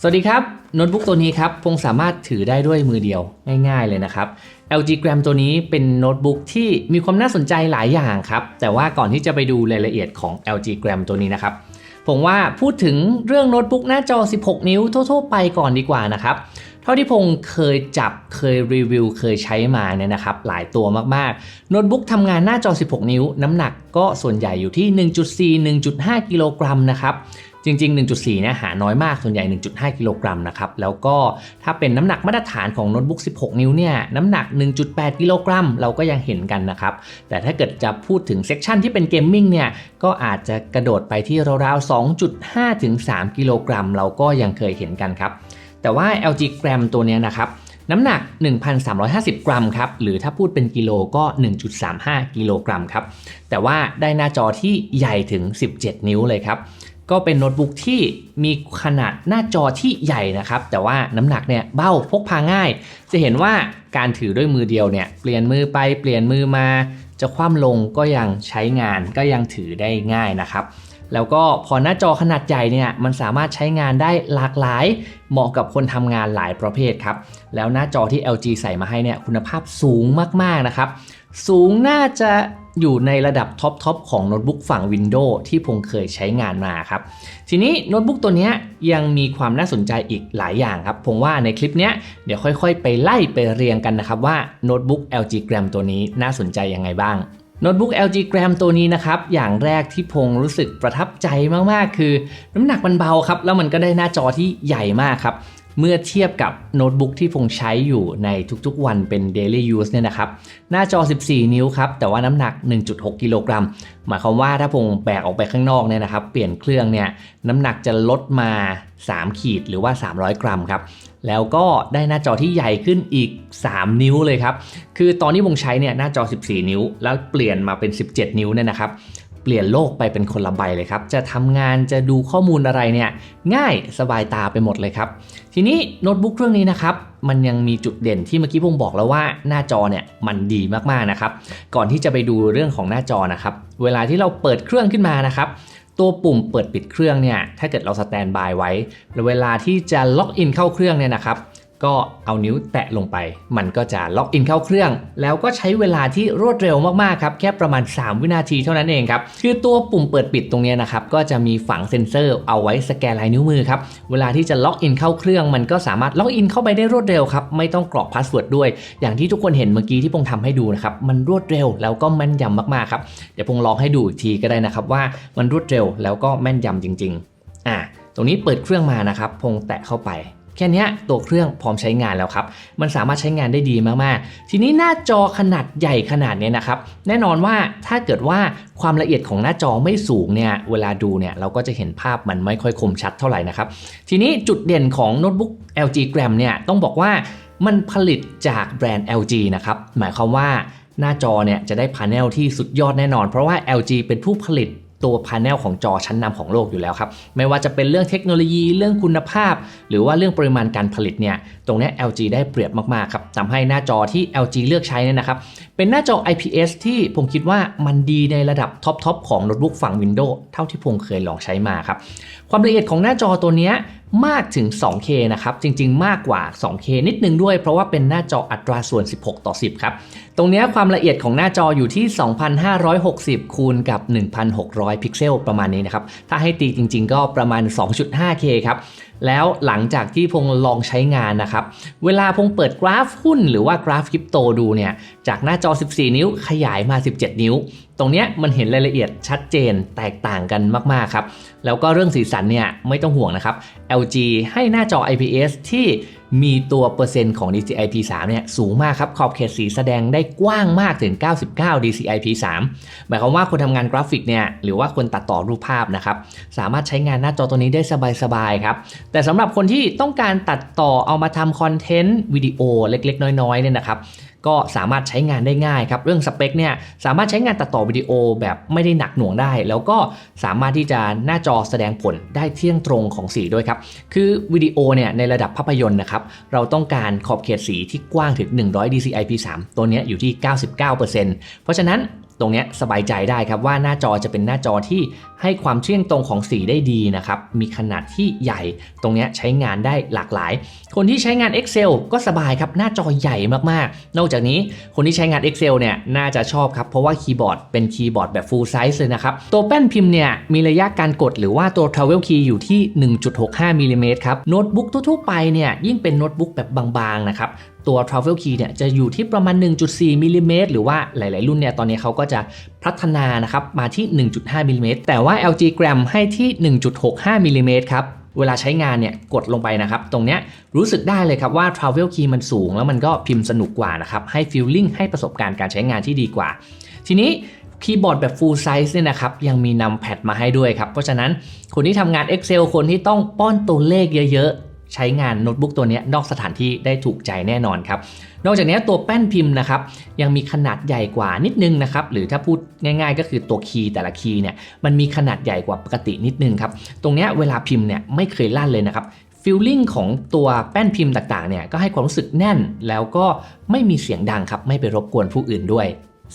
สวัสดีครับโน้ตบุ๊กตัวนี้ครับพงสามารถถือได้ด้วยมือเดียวง่ายๆเลยนะครับ LG Gram ตัวนี้เป็นโน้ตบุ๊กที่มีความน่าสนใจหลายอย่างครับ แต่ว่าก่อนที่จะไปดูรายละเอียดของ LG Gram ตัวนี้นะครับ ผมว่าพูดถึงเรื่องโน้ตบุ๊กหน้าจอ 16 นิ้วทั่วๆไปก่อนดีกว่านะครับ เท่าที่พงเคยจับเคยรีวิวเคยใช้มาเนี่ยนะครับหลายตัวมากๆ โน้ตบุ๊กทำงานหน้าจอ 16 นิ้ว น้ำหนักก็ส่วนใหญ่อยู่ที่ 1.4 1.5 กิโลกรัมนะครับ จริง ๆ 1.4เนี่ยหาน้อยมากส่วนใหญ่ 1.5 กิโลกรัมนะครับแล้วก็ถ้าเป็นน้ำหนักมาตรฐานของโน้ตบุ๊ก 16 นิ้วเนี่ยน้ำหนัก 1.8 กิโลกรัม เราก็ยังเห็นกันนะครับแต่ถ้าเกิดจะพูดถึงเซกชันที่เป็นเกมมิ่งเนี่ยก็อาจจะกระโดดไปที่ราวๆ 2.5 ถึง 3 กิโลกรัม เราก็ยังเคยเห็นกันครับแต่ว่า LG Gram ตัวเนี้ยนะครับน้ำหนัก 1,350 กรัมครับ หรือถ้าพูดเป็นกิโลก็ 1.35 กิโลกรัมครับ แต่ว่าได้หน้าจอที่ใหญ่ถึง 17 นิ้วเลยครับ ก็เป็นโน้ตบุ๊กที่มีขนาดหน้าจอที่ใหญ่นะครับ แต่ว่าน้ำหนักเนี่ยเบ้าพกพาง่าย จะเห็นว่าการถือด้วยมือเดียวเนี่ยเปลี่ยนมือไปเปลี่ยนมือมา จะคว่ำลงก็ยังใช้งานก็ยังถือได้ง่ายนะครับ แล้วก็พอหน้าจอขนาดใหญ่เนี่ยมันสามารถใช้งานได้หลากหลาย เหมาะกับคนทำงานหลายประเภทครับ แล้วหน้าจอที่ LG ใส่มาให้เนี่ยคุณภาพสูงมากๆนะครับ สูงน่าจะ อยู่ในระดับท็อปทอปของโน้ตบุ๊กฝั่ง Windows ที่พงเคยใช้งานมาครับ ทีนี้โน้ตบุ๊กตัวนี้ยังมีความน่าสนใจอีกหลายอย่างครับ ผมว่าในคลิปนี้เดี๋ยวค่อยๆ ไปไล่ไปเรียงกันนะครับว่าโน้ตบุ๊ก LG Gram ตัวนี้น่าสนใจยังไงบ้างโน้ตบุ๊ก LG Gram ตัวนี้นะครับ อย่างแรกที่พงรู้สึกประทับใจมากๆ คือ น้ำหนักมันเบาครับ แล้วมันก็ได้หน้าจอที่ใหญ่มากครับ เมื่อเทียบกับโน้ตบุ๊กที่พงใช้อยู่ในทุกๆวันเป็น daily use เนี่ยนะครับ หน้าจอ 14 นิ้วครับ แต่ว่าน้ำหนัก 1.6 กิโลกรัม หมายความว่าถ้าพงแบกออกไปข้างนอกเนี่ยนะครับ เปลี่ยนเครื่องเนี่ยน้ำหนักจะลดมา 3 ขีดหรือว่า 300 กรัมครับ แล้วก็ได้หน้าจอที่ใหญ่ขึ้นอีก 3 นิ้วเลยครับ คือตอนที่วงใช้เนี่ยหน้าจอ 14 นิ้ว แล้วเปลี่ยนมาเป็น 17 นิ้วเนี่ยนะครับ เปลี่ยนโลกไปเป็นคนละใบเลยครับ จะทำงานจะดูข้อมูลอะไรเนี่ยง่ายสบายตาไปหมดเลยครับ ทีนี้โน้ตบุ๊กเครื่องนี้นะครับมันยังมีจุดเด่นที่เมื่อกี้ผมบอกแล้วว่าหน้าจอเนี่ยมันดีมากๆนะครับ ก่อนที่จะไปดูเรื่องของหน้าจอนะครับ เวลาที่เราเปิดเครื่องขึ้นมานะครับตัวปุ่มเปิดปิดเครื่องเนี่ยถ้าเกิดเราสแตนบายไว้แล้วเวลาที่จะล็อกอินเข้าเครื่องเนี่ยนะครับ ก็เอานิ้วแตะลงไป มันก็จะล็อกอินเข้าเครื่อง แล้วก็ใช้เวลาที่รวดเร็วมากๆครับ แค่ประมาณ 3 วินาทีเท่านั้นเองครับ คือตัวปุ่มเปิดปิดตรงนี้นะครับ ก็จะมีฝังเซ็นเซอร์เอาไว้สแกนลายนิ้วมือครับ เวลาที่จะล็อกอินเข้าเครื่อง มันก็สามารถล็อกอินเข้าไปได้รวดเร็วครับ ไม่ต้องกรอกพาสเวิร์ดด้วย อย่างที่ทุกคนเห็นเมื่อกี้ที่พงทำให้ดูนะครับ มันรวดเร็วแล้วก็แม่นยำมากๆครับ เดี๋ยวพงลองให้ดูอีกทีก็ได้นะครับว่ามันรวดเร็วแล้วก็แม่นยำจริง ๆ อะ ตรงนี้เปิดเครื่องมานะครับ พงแตะเข้าไป แค่นี้ตัวเครื่องพร้อมใช้งานแล้วครับ มันสามารถใช้งานได้ดีมากๆ ทีนี้หน้าจอขนาดใหญ่ขนาดนี้นะครับ แน่นอนว่าถ้าเกิดว่าความละเอียดของหน้าจอไม่สูงเนี่ย เวลาดูเนี่ยเราก็จะเห็นภาพมันไม่ค่อยคมชัดเท่าไหร่นะครับ ทีนี้จุดเด่นของโน้ตบุ๊ก LG Gram เนี่ยต้องบอกว่ามันผลิตจากแบรนด์ LG นะครับ หมายความว่าหน้าจอเนี่ยจะได้พาเนลที่สุดยอดแน่นอน เพราะว่า LG เป็นผู้ผลิต ตัวพาเนลของจอชั้นนำของโลกอยู่แล้วครับ ไม่ว่าจะเป็นเรื่องเทคโนโลยีเรื่องคุณภาพ หรือว่าเรื่องปริมาณการผลิตเนี่ยตรงนี้ LG ได้เปรียบมากๆครับทำให้หน้าจอที่ LG เลือกใช้เนี่ยนะครับเป็นหน้าจอ IPS ที่ผมคิดว่ามันดีในระดับท็อปๆของโน้ตบุ๊กฝั่ง Windows เท่าที่ผมเคยลองใช้มาครับ ความละเอียดของหน้าจอตัวนี้มากถึง 2K นะครับ จริงๆ มากกว่า 2K นิดนึงด้วย เพราะว่าเป็นหน้าจออัตราส่วน 16 ต่อ 10 ครับ ตรงนี้ความละเอียดของหน้าจออยู่ที่ 2,560 คูณกับ 1,600 พิกเซลประมาณนี้นะครับ ถ้าให้ตีจริง ๆ ก็ประมาณ 2.5K ครับ แล้วหลังจากที่พงลองใช้งานนะครับ เวลาพงเปิดกราฟหุ้นหรือว่ากราฟคริปโตดูเนี่ย จากหน้าจอ 14 นิ้วขยายมา 17 นิ้ว ตรงเนี้ยมันเห็นรายละเอียดชัดเจนแตกต่างกันมาก ๆ ครับ แล้วก็เรื่องสีสันเนี่ยไม่ต้องห่วงนะครับ LG ให้หน้าจอ IPS ที่มีตัวเปอร์เซ็นต์ของ DCI P3 เนี่ยสูงมากครับ ขอบเขตสีแสดงได้กว้างมากถึง 99 DCI P3 หมายความว่าคนทำงานกราฟิกเนี่ยหรือว่าคนตัดต่อรูปภาพนะครับสามารถใช้งานหน้าจอตัวนี้ได้สบาย ๆ ครับ แต่สำหรับคนที่ต้องการตัดต่อเอามาทำคอนเทนต์วิดีโอเล็ก ๆ น้อยๆเนี่ยนะครับ ก็สามารถใช้งานได้ง่ายครับ เรื่องสเปคเนี่ยสามารถใช้งานตัดต่อวิดีโอแบบไม่ได้หนักหน่วงได้ แล้วก็สามารถที่จะหน้าจอแสดงผลได้เที่ยงตรงของสีด้วยครับ คือวิดีโอเนี่ยในระดับภาพยนตร์นะครับ เราต้องการขอบเขตสีที่กว้างถึง 100 DCI P3 ตัวนี้อยู่ที่ 99%เพราะฉะนั้นตรงนี้สบายใจได้ครับว่าหน้าจอจะเป็นหน้าจอที่ให้ความเที่ยงตรงของสีได้ดีนะครับ มีขนาดที่ใหญ่ ตรงเนี้ยใช้งานได้หลากหลาย คนที่ใช้งาน Excel ก็สบายครับ หน้าจอใหญ่มากๆ นอกจากนี้คนที่ใช้งาน Excel เนี่ยน่าจะชอบครับ เพราะว่าคีย์บอร์ดเป็นคีย์บอร์ดแบบ full size เลยนะครับ ตัวแป้นพิมพ์เนี่ยมีระยะการกดหรือว่าตัว travel key อยู่ที่ 1.65มิลลิเมตรครับ โน้ตบุ๊กทั่วๆไปเนี่ยยิ่งเป็นโน้ตบุ๊กแบบบางๆนะครับตัว Travel Key เนี่ยจะอยู่ที่ประมาณ 1.4มิลลิเมตรหรือว่าหลาย ๆ รุ่นเนี่ยตอนนี้เขาก็จะพัฒนานะครับมาที่ 1.5มิลิเมตรแต่ว่า LG Gram ให้ที่ 1.65มิลลิเมตรครับเวลาใช้งานเนี่ยกดลงไปนะครับ ตรงเนี้ยรู้สึกได้เลยครับว่า Travel Key มันสูง แล้วมันก็พิมพ์สนุกกว่านะครับ ให้ feeling ให้ประสบการณ์การใช้งานที่ดีกว่า ทีนี้คีย์บอร์ดแบบ full size เนี่ยนะครับยังมีนำแพดมาให้ด้วยครับ เพราะฉะนั้นคนที่ทำงาน Excel คนที่ต้องป้อนตัวเลขเยอะ ใช้งานโน้ตบุ๊กตัวนี้นอกสถานที่ได้ถูกใจแน่นอนครับ นอกจากนี้ตัวแป้นพิมพ์นะครับยังมีขนาดใหญ่กว่านิดนึงนะครับหรือถ้าพูดง่าย ๆ ก็คือตัวคีย์แต่ละคีย์เนี่ยมันมีขนาดใหญ่กว่าปกตินิดนึงครับตรงนี้เวลาพิมพ์เนี่ยไม่เคยลั่นเลยนะครับฟีลลิ่งของตัวแป้นพิมพ์ต่างๆเนี่ยก็ให้ความรู้สึกแน่นแล้วก็ไม่มีเสียงดังครับ ไม่ไปรบกวนผู้อื่นด้วย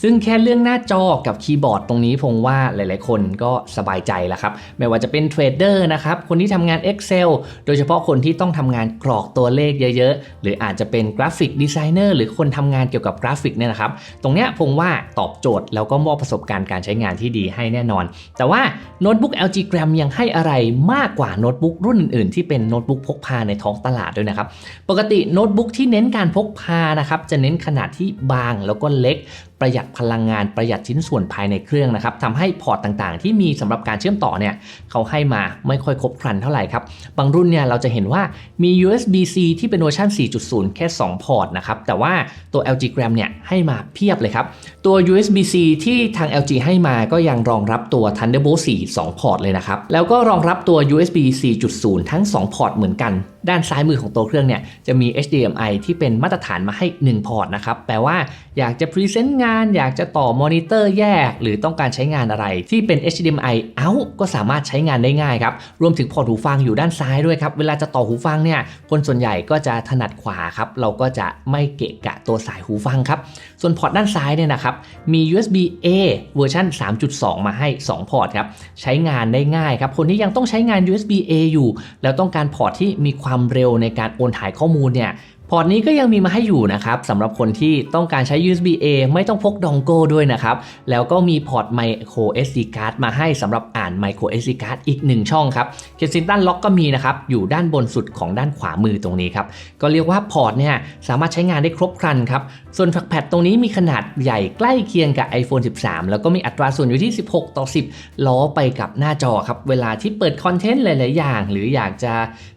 ซึ่งแค่เรื่องหน้าจอกับคีย์บอร์ดตรงนี้พงว่าหลายๆ คนก็สบายใจแล้วครับ ไม่ว่าจะเป็นเทรดเดอร์นะครับ คนที่ทำงาน Excel โดยเฉพาะคนที่ต้องทำงานกรอกตัวเลขเยอะๆ หรืออาจจะเป็นกราฟิกดีไซเนอร์หรือคนทำงานเกี่ยวกับกราฟิกเนี่ยนะครับ ตรงเนี้ยพงว่าตอบโจทย์แล้วก็มอบประสบการณ์การใช้งานที่ดีให้แน่นอน แต่ว่าโน้ตบุ๊ก LG Gram ยังให้อะไรมากกว่าโน้ตบุ๊กรุ่นอื่นๆ ที่เป็นโน้ตบุ๊กพกพาในท้องตลาดด้วยนะครับ ปกติโน้ตบุ๊กที่เน้นการพกพานะครับจะเน้นขนาดที่บางแล้วก็เล็ก ประหยัดพลังงานประหยัดชิ้นส่วนภายในเครื่องนะครับทำให้พอร์ตต่างๆ ที่มีสำหรับการเชื่อมต่อเนี่ยเขาให้มาไม่ค่อยครบครันเท่าไหร่ครับบางรุ่นเนี่ยเราจะเห็นว่ามี USB-C ที่เป็นเวอร์ชัน4.0 แค่ 2 พอร์ตนะครับแต่ว่าตัว LG Gram เนี่ยให้มาเพียบเลยครับตัว USB-C ที่ทาง LG ให้มาก็ยังรองรับตัว Thunderbolt 4 2 พอร์ตเลยนะครับแล้วก็รองรับตัว USB 4.0 ทั้ง 2 พอร์ตเหมือนกันด้านซ้ายมือของตัวเครื่องเนี่ยจะมี HDMI ที่เป็นมาตรฐานมาให้ 1 พอร์ตนะครับ แปลว่าอยากจะพรีเซนต์งาน อยากจะต่อมอนิเตอร์แยก หรือต้องการใช้งานอะไรที่เป็น HDMI เอ้าก็สามารถใช้งานได้ง่ายครับ รวมถึงพอร์ตหูฟังอยู่ด้านซ้ายด้วยครับ เวลาจะต่อหูฟังเนี่ย คนส่วนใหญ่ก็จะถนัดขวาครับ เราก็จะไม่เกะกะตัวสายหูฟังครับ ส่วนพอร์ตด้านซ้ายเนี่ยนะครับ มี USB A เวอร์ชัน3.2 มาให้ 2 พอร์ตครับ ใช้งานได้ง่ายครับ คนที่ยังต้องใช้งาน USB A อยู่ แล้วต้องการพอร์ตที่มีความเร็วในการโอนถ่ายข้อมูลเนี่ย พอร์ตนี้ก็ยังมีมาให้อยู่นะครับสำหรับคนที่ต้องการใช้ USB A ไม่ต้องพกดองโก้ด้วยนะครับ แล้วก็มีพอร์ต micro SD card มาให้สำหรับอ่าน micro SD card อีก 1 ช่องครับ Kensington Lock ก็มีนะครับ อยู่ด้านบนสุดของด้านขวามือตรงนี้ครับ ก็เรียกว่าพอร์ตเนี่ยสามารถใช้งานได้ครบครันครับ ส่วนฝักแพดตรงนี้มีขนาดใหญ่ใกล้เคียงกับ iPhone 13 แล้วก็มีอัตราส่วนอยู่ที่ 16 ต่อ 10 ล้อไปกับหน้าจอครับ เวลาที่เปิดคอนเทนต์หลาย ๆ อย่าง หรืออยากจะ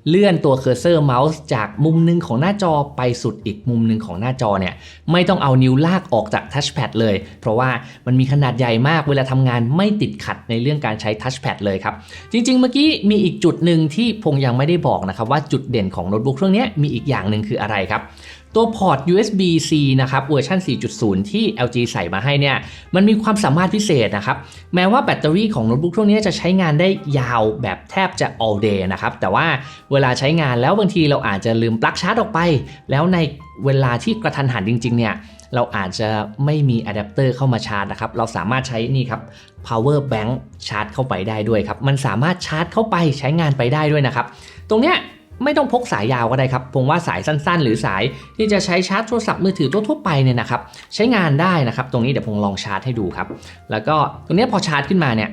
เลื่อนตัวเคอร์เซอร์เมาส์จากมุมหนึงของหน้าจอไปสุดอีกมุมหนึ่งของหน้าจอเนี่ยไม่ต้องเอานิ้วลากออกจากทัชแพดเลย เพราะว่ามันมีขนาดใหญ่มากเวลาทำงานไม่ติดขัดในเรื่องการใช้ทัชแพดเลยครับ จริง ๆ เมื่อกี้มีอีกจุดหนึ่งที่พงยังไม่ได้บอกนะครับว่าจุดเด่นของโน้ตบุ๊กเครื่องนี้มีอีกอย่างหนึ่งคืออะไรครับ ตัวพอร์ต USB-C นะครับเวอร์ชัน4.0 ที่ LG ใส่มาให้เนี่ยมันมีความสามารถพิเศษนะครับ แม้ว่าแบตเตอรี่ของโน้ตบุ๊กเครื่องนี้จะใช้งานได้ยาวแบบแทบจะ all day นะครับ แต่ว่าเวลาใช้งานแล้วบางทีเราอาจจะลืมปลั๊กชาร์จออกไป แล้วในเวลาที่กระทันหันจริง ๆ เนี่ยเราอาจจะไม่มีอะแดปเตอร์เข้ามาชาร์จนะครับ เราสามารถใช้นี่ครับ power bank ชาร์จเข้าไปได้ด้วยครับ มันสามารถชาร์จเข้าไปใช้งานไปได้ด้วยนะครับ ตรงเนี้ย ไม่ต้องพกสายยาวก็ได้ครับผมว่าสายสั้นๆ หรือสายที่จะใช้ชาร์จโทรศัพท์มือถือทั่วๆไปเนี่ยนะครับใช้งานได้นะครับ ตรงนี้เดี๋ยวผมลองชาร์จให้ดูครับ แล้วก็ตรงนี้พอชาร์จขึ้นมาเนี่ย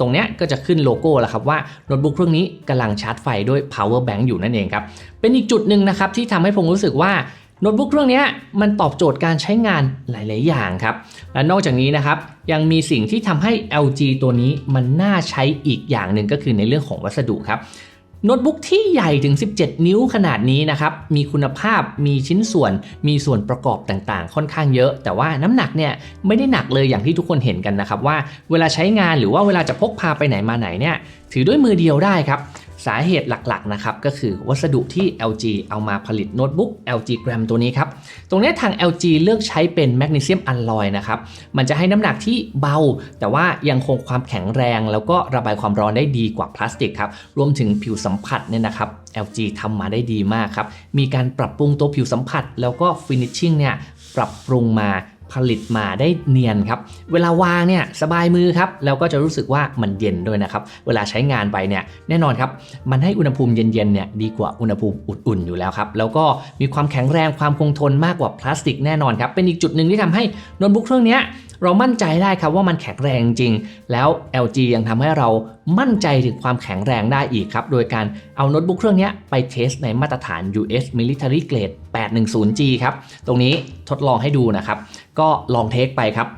ตรงนี้ก็จะขึ้นโลโก้แล้วครับว่าโน้ตบุ๊กเครื่องนี้กำลังชาร์จไฟด้วย power bank อยู่นั่นเองครับ เป็นอีกจุดหนึ่งนะครับที่ทำให้ผมรู้สึกว่าโน้ตบุ๊กเครื่องนี้มันตอบโจทย์การใช้งานหลาย ๆ อย่างครับ และนอกจากนี้นะครับยังมีสิ่งที่ทำให้ LG ตัวนี้มันน่าใช้อีกอย่างหนึ่งก็คือในเรื่องของวัสดุครับ โน้ตบุ๊กที่ใหญ่ถึง 17 นิ้วขนาดนี้นะครับ มีคุณภาพ มีชิ้นส่วน มีส่วนประกอบต่างๆ ค่อนข้างเยอะ แต่ว่าน้ำหนักเนี่ยไม่ได้หนักเลยอย่างที่ทุกคนเห็นกันนะครับว่าเวลาใช้งานหรือว่าเวลาจะพกพาไปไหนมาไหนเนี่ยถือด้วยมือเดียวได้ครับ สาเหตุหลักๆนะครับก็คือวัสดุที่ LG เอามาผลิตโน้ตบุ๊ก LG Gram ตัวนี้ครับ ตรงนี้ทาง LG เลือกใช้เป็นแมกนีเซียมอลลอยนะครับ มันจะให้น้ำหนักที่เบา แต่ว่ายังคงความแข็งแรง แล้วก็ระบายความร้อนได้ดีกว่าพลาสติกครับ รวมถึงผิวสัมผัสเนี่ยนะครับ LG ทำมาได้ดีมากครับ มีการปรับปรุงตัวผิวสัมผัส แล้วก็ฟินิชชิ่งเนี่ยปรับปรุงมา ผลิตมาได้เนียนครับ เวลาวางเนี่ยสบายมือครับ แล้วก็จะรู้สึกว่ามันเย็นด้วยนะครับ เวลาใช้งานไปเนี่ยแน่นอนครับ มันให้อุณหภูมิเย็นๆเนี่ยดีกว่าอุณหภูมิอุ่นๆอยู่แล้วครับ แล้วก็มีความแข็งแรงความคงทนมากกว่าพลาสติกแน่นอนครับ เป็นอีกจุดหนึ่งที่ทำให้โน้ตบุ๊กเครื่องนี้เรามั่นใจได้ครับว่ามันแข็งแรงจริง แล้ว LG ยังทำให้เรามั่นใจถึงความแข็งแรงได้อีกครับ โดยการเอาโน้ตบุ๊กเครื่องนี้ไปเทสในมาตรฐาน US Military Grade 810G ครับ ตรงนี้ทดลองให้ดูนะครับ ก็ลองเทคไปครับ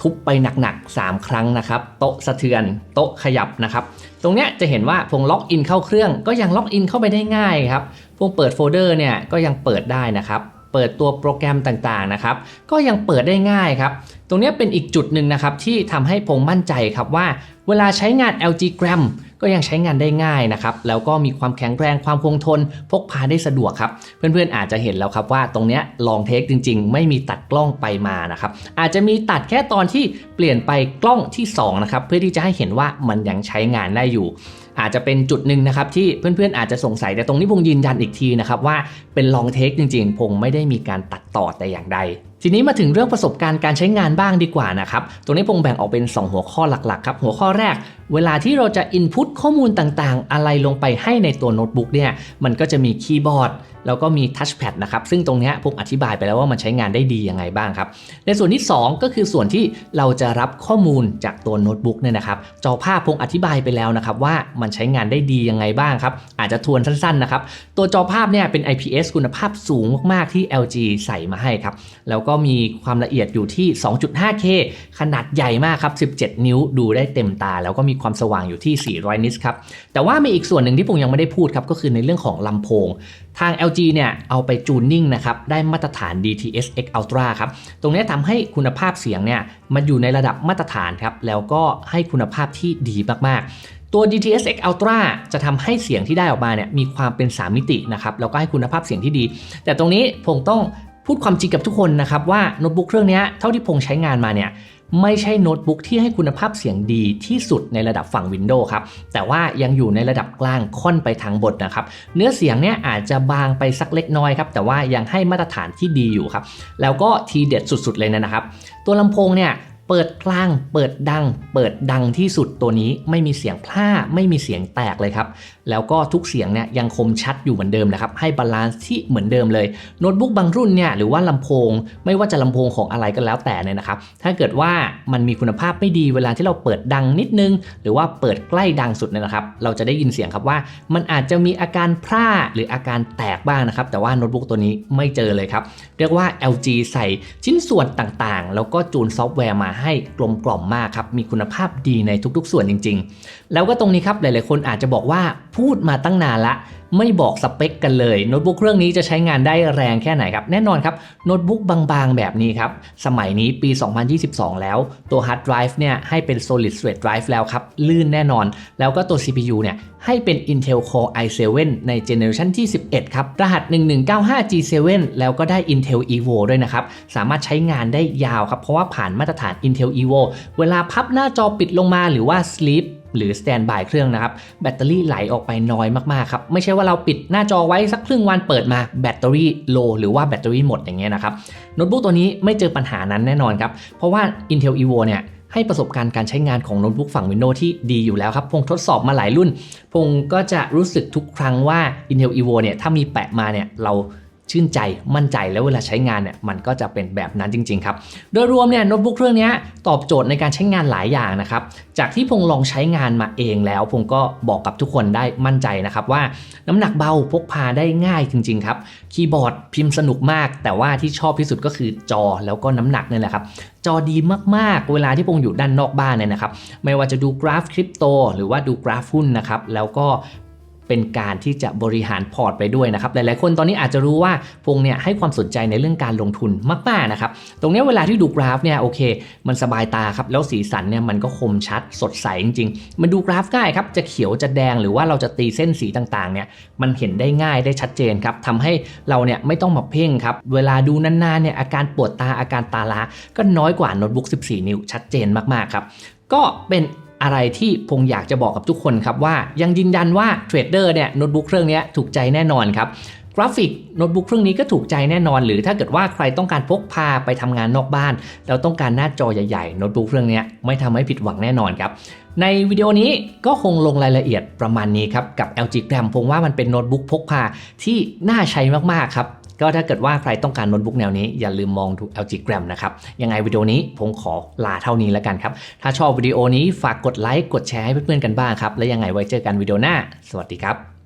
ทุบไปหนักๆ 3 ครั้งนะครับ โต๊ะสะเทือน โต๊ะขยับนะครับ ตรงเนี้ยจะเห็นว่าพงล็อกอินเข้าเครื่องก็ยังล็อกอินเข้าไปได้ง่ายครับพงเปิดโฟลเดอร์เนี่ยก็ยังเปิดได้นะครับเปิดตัวโปรแกรมต่างๆนะครับ ก็ยังเปิดได้ง่ายครับ ตรงเนี้ยเป็นอีกจุดหนึ่งนะครับที่ทำให้พงมั่นใจครับว่า เวลาใช้งาน LG Gram ก็ยังใช้งานได้ง่ายนะครับ แล้วก็มีความแข็งแรงความคงทน พกพาได้สะดวกครับ เพื่อนๆอาจจะเห็นแล้วครับว่าตรงเนี้ยลองเทคจริง ๆ ไม่มีตัดกล้องไปมานะครับอาจจะมีตัดแค่ตอนที่เปลี่ยนไปกล้องที่2นะครับเพื่อที่จะให้เห็นว่ามันยังใช้งานได้อยู่ อาจจะเป็นจุดหนึ่งนะครับที่เพื่อนๆอาจจะสงสัยแต่ตรงนี้พงยืนยันอีกทีนะครับว่าเป็นลองเทคจริงๆพงไม่ได้มีการตัดต่อแต่อย่างใดทีนี้มาถึงเรื่องประสบการณ์การใช้งานบ้างดีกว่านะครับ ตรงนี้พงแบ่งออกเป็น 2 หัวข้อหลักๆครับ หัวข้อแรก เวลาที่เราจะ input ข้อมูลต่างๆ อะไรลงไปให้ในตัวโน้ตบุ๊กเนี่ย มันก็จะมีคีย์บอร์ด แล้วก็มีทัชแพดนะครับซึ่งตรงนี้ผมอธิบายไปแล้วว่ามันใช้งานได้ดียังไงบ้างครับ ในส่วนที่ 2 ก็คือส่วนที่เราจะรับข้อมูลจากตัวโน้ตบุ๊กเนี่ยนะครับจอภาพพงอธิบายไปแล้วนะครับว่ามันใช้งานได้ดียังไงบ้างครับ อาจจะทวนสั้นๆนะครับตัวจอภาพเนี่ยเป็น IPS คุณภาพสูงมากๆที่ LG ใส่มาให้ครับแล้วก็มีความละเอียดอยู่ที่ 2.5K ขนาดใหญ่มากครับ 17 นิ้วดูได้เต็มตา แล้วก็มีความสว่างอยู่ที่ 400 นิตส์ครับแต่ว่ามีอีกส่วนหนึ่งที่ผมยังไม่ได้พูดครับก็คือในเรื่องของลำโพงทาง LG เนี่ยเอาไปจูนนิ่งนะครับได้มาตรฐาน DTS:X Ultra ครับตรงนี้ทำให้คุณภาพเสียงเนี่ยมันอยู่ในระดับมาตรฐานครับแล้วก็ให้คุณภาพที่ดีมากๆ ตัว DTS:X Ultra จะทำให้เสียงที่ได้ออกมาเนี่ยมีความเป็น 3 มิตินะครับแล้วก็ให้คุณภาพเสียงที่ดี แต่ตรงนี้ผมต้องพูดความจริงกับทุกคนนะครับว่าโน้ตบุ๊กเครื่องนี้เท่าที่พงใช้งานมาเนี่ย ไม่ใช่โน้ตบุ๊กที่ให้คุณภาพเสียงดีที่สุดในระดับฝั่ง Windows ครับ แต่ว่ายังอยู่ในระดับกลางค่อนไปทางบทนะครับ เนื้อเสียงเนี่ยอาจจะบางไปสักเล็กน้อยครับ แต่ว่ายังให้มาตรฐานที่ดีอยู่ครับ แล้วก็ทีเด็ดสุดๆเลยนะครับ ตัวลำโพงเนี่ย เปิดกลาง เปิดดัง เปิดดังที่สุดตัวนี้ไม่มีเสียงพล่าไม่มีเสียงแตกเลยครับ แล้วก็ทุกเสียงเนี่ยยังคมชัดอยู่เหมือนเดิมนะครับ ให้บาลานซ์ที่เหมือนเดิมเลยโน้ตบุ๊กบางรุ่นเนี่ยหรือว่าลำโพง ไม่ว่าจะลำโพงของอะไรก็แล้วแต่เนี่ยนะครับ ถ้าเกิดว่ามันมีคุณภาพไม่ดีเวลาที่เราเปิดดังนิดนึง หรือว่าเปิดใกล้ดังสุดเนี่ยนะครับ เราจะได้ยินเสียงครับว่า มันอาจจะมีอาการพร่าหรืออาการแตกบ้างนะครับ แต่ว่าโน้ตบุ๊กตัวนี้ไม่เจอเลยครับ เรียกว่า LG ใส่ชิ้นส่วนต่างๆ แล้วก็จูนซอฟต์แวร์มาให้กลมกล่อมมากครับ มีคุณภาพดีในทุกๆ ส่วนจริง ๆ แล้วก็ตรงนี้ครับหลายๆคนอาจจะบอกว่าพูดมาตั้งนานละ ไม่บอกสเปคกันเลยโน้ตบุ๊กเครื่องนี้จะใช้งานได้แรงแค่ไหนครับ แน่นอนครับโน้ตบุ๊กบางๆ แบบนี้ครับ สมัยนี้ปี 2022 แล้วตัว Hard Drive เนี่ยให้เป็น Solid State Drive แล้วครับ ลื่นแน่นอน แล้วก็ตัว CPU เนี่ยให้เป็น Intel Core i7 ในเจเนอเรชันที่ 11 ครับ รหัส 1195G7 แล้วก็ได้ Intel Evo ด้วยนะครับ สามารถใช้งานได้ยาวครับ เพราะว่าผ่านมาตรฐาน Intel Evo เวลาพับหน้าจอปิดลงมาหรือว่า sleep หรือ stand by เครื่องนะครับ แบตเตอรี่ไหลออกไปน้อยมากๆครับ ไม่ใช่ว่าเราปิดหน้าจอไว้สักครึ่งวันเปิดมาแบตเตอรี่โลหรือว่าแบตเตอรี่หมดอย่างเงี้ยนะครับโน้ตบุ๊กตัวนี้ไม่เจอปัญหานั้นแน่นอนครับ เพราะว่า Intel Evo เนี่ยให้ประสบการณ์การใช้งานของโน้ตบุ๊กฝั่ง Windows ที่ดีอยู่แล้วครับ พงทดสอบมาหลายรุ่น พงก็จะรู้สึกทุกครั้งว่า Intel Evo เนี่ยถ้ามีแปะมาเนี่ยเรา ชื่นใจมั่นใจแล้วเวลาใช้งานเนี่ยมันก็จะเป็นแบบนั้นจริง ๆ ครับ โดยรวมเนี่ยโน้ตบุ๊กเครื่องนี้ตอบโจทย์ในการใช้งานหลายอย่างนะครับจากที่พงลองใช้งานมาเองแล้วพงก็บอกกับทุกคนได้มั่นใจนะครับว่าน้ำหนักเบาพกพาได้ง่ายจริง ๆ ครับคีย์บอร์ดพิมพ์สนุกมาก แต่ว่าที่ชอบที่สุดก็คือจอแล้วก็น้ำหนักนี่แหละครับจอดีมากๆ เวลาที่พงอยู่ด้านนอกบ้านเนี่ยนะครับไม่ว่าจะดูกราฟคริปโตหรือว่าดูกราฟหุ้นนะครับแล้วก็ เป็นการที่จะบริหารพอร์ตไปด้วยนะครับหลายๆคนตอนนี้อาจจะรู้ว่าพงเนี่ยให้ความสนใจในเรื่องการลงทุนมากๆนะครับตรงนี้เวลาที่ดูกราฟเนี่ยโอเค มันสบายตาครับแล้วสีสันเนี่ยมันก็คมชัดสดใสจริงๆ มันดูกราฟง่ายครับจะเขียวจะแดงหรือว่าเราจะตีเส้นสีต่างๆเนี่ยมันเห็นได้ง่ายได้ชัดเจนครับทำให้เราเนี่ยไม่ต้องมาเพ่งครับเวลาดูนานๆเนี่ยอาการปวดตาอาการตาล้าก็น้อยกว่าโน้ตบุ๊ก 14 นิ้วชัดเจนมากๆครับก็เป็น อะไรที่พงอยากจะบอกกับทุกคนครับว่ายังยืนยันว่าเทรดเดอร์เนี่ยโน้ตบุ๊กเครื่องนี้ถูกใจแน่นอนครับกราฟิกโน้ตบุ๊กเครื่องนี้ก็ถูกใจแน่นอน หรือถ้าเกิดว่าใครต้องการพกพาไปทำงานนอกบ้าน แล้วต้องการหน้าจอใหญ่ๆโน้ตบุ๊กเครื่องนี้ไม่ทำให้ผิดหวังแน่นอนครับในวิดีโอนี้ก็คงลงรายละเอียดประมาณนี้ครับกับ LG Gram ผมว่ามันเป็นโน้ตบุ๊กพกพาที่น่าใช้มากๆครับ ก็ถ้าเกิดว่าใครต้องการโน้ตบุ๊กแนวนี้อย่าลืมมองดู LG Gram นะครับยังไงวิดีโอนี้ผมขอลาเท่านี้แล้วกันครับ ถ้าชอบวิดีโอนี้ฝากกดไลค์กดแชร์ให้เพื่อนๆกันบ้างครับ และยังไงไว้เจอกันวิดีโอหน้า สวัสดีครับ